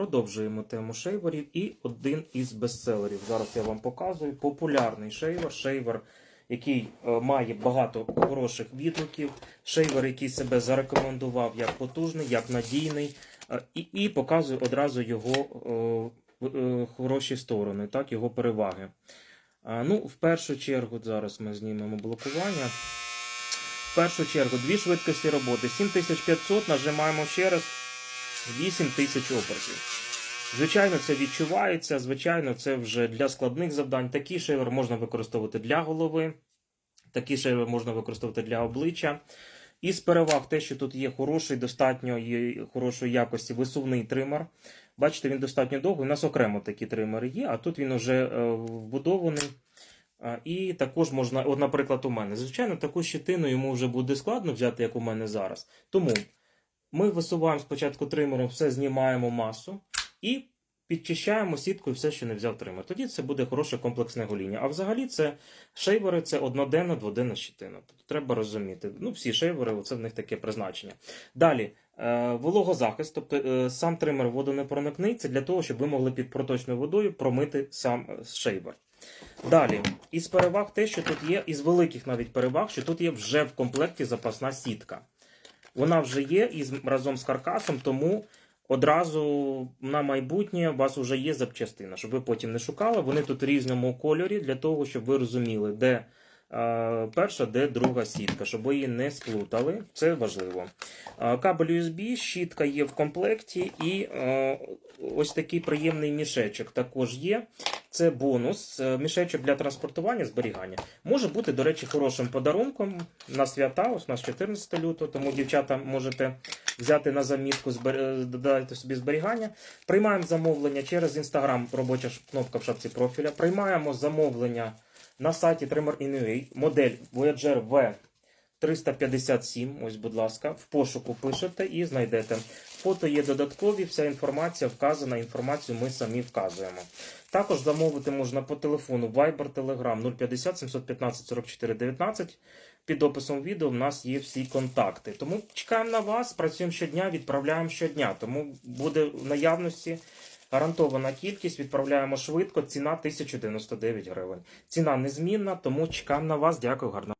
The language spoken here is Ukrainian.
продовжуємо тему шейверів і один із бестселерів. Зараз я вам показую. Популярний шейвер, шейвер, який е, має багато хороших відгуків, шейвер, який себе зарекомендував як потужний, як надійний, е, і, і показую одразу його е, е, хороші сторони, так, його переваги. Ну, в першу чергу, зараз ми знімемо блокування. В першу чергу, дві швидкості роботи. 7500, нажимаємо ще раз. 8 тисяч обертів. Звичайно, це відчувається. Звичайно, це вже для складних завдань. Такий шейвер можна використовувати для голови, такий шейвер можна використовувати для обличчя. Із переваг те, що тут є хороший, достатньо є хорошої якості висувний тример. Бачите, він достатньо довгий. У нас окремо такі тримери є, а тут він вже е, вбудований. І також можна, от, наприклад, у мене. Звичайно, таку щетину йому вже буде складно взяти, як у мене зараз. Тому ми висуваємо спочатку тримером, все знімаємо масу і підчищаємо сіткою все, що не взяв тример. Тоді це буде хороше комплексне гоління. А взагалі це шейвери це одноденна, дводенна щитина. Тобто треба розуміти. Ну, всі шейвери, це в них таке призначення. Далі. е, Вологозахист, тобто е, сам тример водонепроникний, це для того, щоб ви могли під проточною водою промити сам е, шейвер. Далі, із переваг те, що тут є, із великих навіть переваг, що тут є вже в комплекті запасна сітка. Вона вже є із, разом з каркасом, тому одразу на майбутнє у вас вже є запчастина, щоб ви потім не шукали. Вони тут в різному кольорі для того, щоб ви розуміли, де е, перша, де друга сітка, щоб ви її не сплутали. Це важливо. Е, кабель USB, щітка є в комплекті, і е, ось такий приємний мішечок також є. Це бонус, е, мішечок для транспортування зберігання. Може бути, до речі, хорошим подарунком на свята, ось у нас 14 лютого, тому дівчата можете взяти на замітку, е, додати собі зберігання. Приймаємо замовлення через Instagram, робоча кнопка в шапці профіля. Приймаємо замовлення на сайті Trimmer модель Voyager V. 357, ось, будь ласка, в пошуку пишете і знайдете. Фото є додаткові, вся інформація вказана, інформацію ми самі вказуємо. Також замовити можна по телефону Viber, Telegram 050 715 44 19. Під описом відео в нас є всі контакти. Тому чекаємо на вас, працюємо щодня, відправляємо щодня. Тому буде в наявності гарантована кількість, відправляємо швидко. Ціна 1099 гривень. Ціна незмінна, тому чекаємо на вас. Дякую, гарно.